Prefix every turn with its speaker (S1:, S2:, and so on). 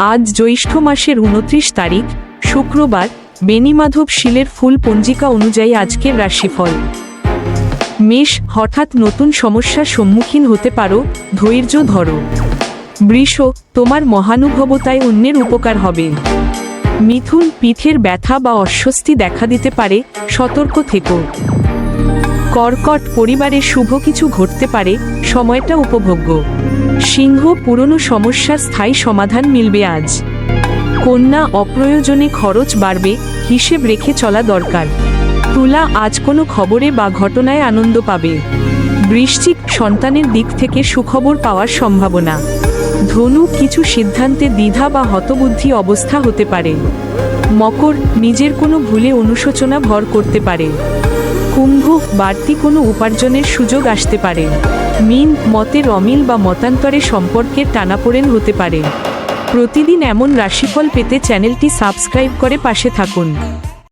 S1: আজ জ্যৈষ্ঠ মাসের উনত্রিশ তারিখ, শুক্রবার বেনিমাধব শিলের ফুল পঞ্জিকা অনুযায়ী আজকের রাশিফল। মেষ, হঠাৎ নতুন সমস্যার সম্মুখীন হতে পারো, ধৈর্য ধরো। বৃষ, তোমার মহানুভবতায় অন্যের উপকার হবে। মিথুন, পিঠের ব্যথা বা অস্বস্তি দেখা দিতে পারে, সতর্ক থেকো। কর্কট পরিবারে শুভ কিছু ঘটতে পারে, সময়টা উপভোগ্য। সিংহ পুরনো সমস্যার স্থায়ী সমাধান মিলবে আজ। কন্যা অপ্রয়োজনে খরচ বাড়বে, হিসেব রেখে চলা দরকার। তুলা আজ কোনো খবরে বা ঘটনায় আনন্দ পাবে। বৃশ্চিক সন্তানের দিক থেকে সুখবর পাওয়ার সম্ভাবনা। ধনু কিছু সিদ্ধান্তে দ্বিধা বা হতবুদ্ধি অবস্থা হতে পারে। মকর নিজের কোনো ভুলে অনুশোচনা ভর করতে পারে। কুম্ভ, বাড়তি কোনো উপার্জনের সুযোগ আসতে পারে। মিন মতের অমিল বা মতান্তরে সম্পর্কের টানাপোড়েন হতে পারে। প্রতিদিন এমন রাশিফল পেতে চ্যানেলটি সাবস্ক্রাইব করে পাশে থাকুন।